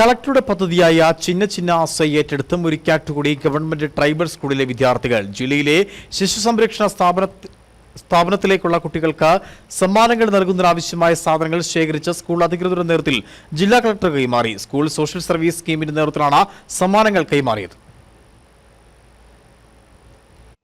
കളക്ടറുടെ പദ്ധതിയായ ചിന്ന ചിന്ന ആശ്രയ ഏറ്റെടുത്ത് മുരിക്കാട്ടുകുടി ഗവൺമെന്റ് ട്രൈബൽ സ്കൂളിലെ വിദ്യാർത്ഥികൾ. ജില്ലയിലെ ശിശു സംരക്ഷണ സ്ഥാപന സ്ഥാപനത്തിലേക്കുള്ള കുട്ടികൾക്ക് സമ്മാനങ്ങൾ നൽകുന്നതിനാവശ്യമായ സാധനങ്ങൾ ശേഖരിച്ച സ്കൂൾ അധികൃതരുടെ നേതൃത്വത്തിൽ ജില്ലാ കളക്ടർ കൈമാറി. സ്കൂൾ സോഷ്യൽ സർവീസ് സ്കീമിന്റെ നേതൃത്വത്തിലാണ് സമ്മാനങ്ങൾ കൈമാറിയത്.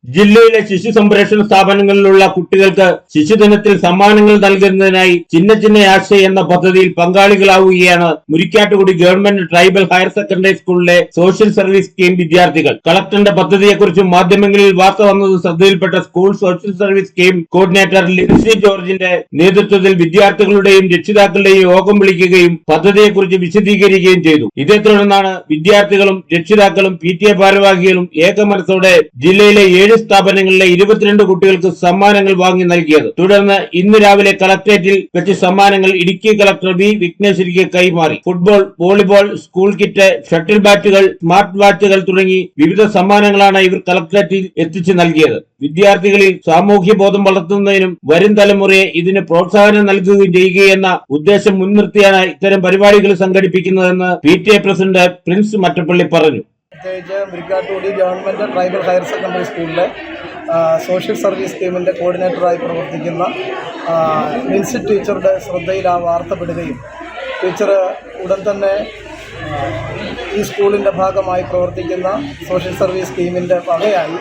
ജില്ലയിലെ ശിശു സംരക്ഷണ സ്ഥാപനങ്ങളിലുള്ള കുട്ടികൾക്ക് ശിശുദിനത്തിൽ സമ്മാനങ്ങൾ നൽകുന്നതിനായി ചിന്ന ചിന്ന ആശ എന്ന പദ്ധതിയിൽ പങ്കാളികളാവുകയാണ് Murikkattukudi government tribal higher secondary സ്കൂളിലെ സോഷ്യൽ സർവീസ് സ്കീം വിദ്യാർത്ഥികൾ. കളക്ടറിന്റെ പദ്ധതിയെക്കുറിച്ച് മാധ്യമങ്ങളിൽ വാർത്ത വന്നത് ശ്രദ്ധയിൽപ്പെട്ട school social service scheme coordinator Lincy ജോർജിന്റെ നേതൃത്വത്തിൽ വിദ്യാർത്ഥികളുടെയും രക്ഷിതാക്കളുടെയും യോഗം വിളിക്കുകയും പദ്ധതിയെക്കുറിച്ച് വിശദീകരിക്കുകയും ചെയ്തു. ഇതേ തുടർന്നാണ് വിദ്യാർത്ഥികളും രക്ഷിതാക്കളും പി ടി എ ഭാരവാഹികളും ഏകമനത്തോടെ ജില്ലയിലെ ഏഴ് സ്ഥാപനങ്ങളിലെ ഇരുപത്തിരണ്ട് കുട്ടികൾക്ക് സമ്മാനങ്ങൾ വാങ്ങി നൽകിയത്. തുടർന്ന് ഇന്ന് രാവിലെ കളക്ടറേറ്റിൽ വെച്ച് സമ്മാനങ്ങൾ ഇടുക്കി കളക്ടർ വി വിഘ്നേശ്വരിക്ക് കൈമാറി. Football volleyball school kit shuttle ബാറ്റുകൾ smart വാച്ചുകൾ തുടങ്ങി വിവിധ സമ്മാനങ്ങളാണ് ഇവർ കളക്ടറേറ്റിൽ എത്തിച്ചു നൽകിയത്. വിദ്യാർത്ഥികളിൽ സാമൂഹ്യ ബോധം വളർത്തുന്നതിനും വരും തലമുറയെ ഇതിന് പ്രോത്സാഹനം നൽകുകയും ചെയ്യുകയെന്ന ഉദ്ദേശം മുൻനിർത്തിയാണ് ഇത്തരം പരിപാടികൾ സംഘടിപ്പിക്കുന്നതെന്ന് P T A president Prince Mattappally പറഞ്ഞു. പ്രത്യേകിച്ച് Murikkattukudi government tribal higher secondary സ്കൂളിലെ സോഷ്യൽ സർവീസ് ടീമിന്റെ കോർഡിനേറ്ററായി പ്രവർത്തിക്കുന്ന മിൻസി ടീച്ചറുടെ ശ്രദ്ധയിൽ ആ വാർത്ത പെടുകയും ടീച്ചർ ഉടൻ തന്നെ ഈ സ്കൂളിന്റെ ഭാഗമായി പ്രവർത്തിക്കുന്ന സോഷ്യൽ സർവീസ് ടീമിന്റെ വകയായി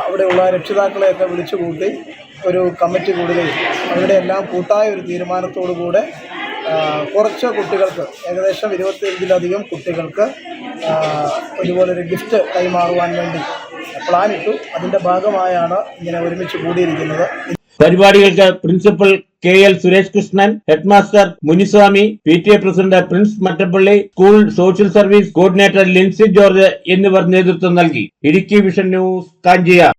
അവിടെയുള്ള രക്ഷിതാക്കളെയൊക്കെ വിളിച്ചുകൂട്ടി ഒരു കമ്മിറ്റി കൂടുകയും അവരുടെ എല്ലാം കൂട്ടായ ഒരു തീരുമാനത്തോടു കൂടെ കുറച്ച് കുട്ടികൾക്ക് ഏകദേശം ഇരുപത്തിയഞ്ചിലധികം കുട്ടികൾക്ക് ഒരുപോലൊരു ഗിഫ്റ്റ് കൈമാറുവാൻ വേണ്ടി പ്ലാൻ ഇട്ടു. അതിന്റെ ഭാഗമായാണ് ഇങ്ങനെ ഒരുമിച്ച് കൂടിയിരിക്കുന്നത്. പരിപാടികൾക്ക് principal K L Suresh Krishnan headmaster Muniswamy P T A president Prince Mattappally school social service coordinator Lincy George എന്നിവർ നേതൃത്വം നൽകി. Idukki vision news Kanjia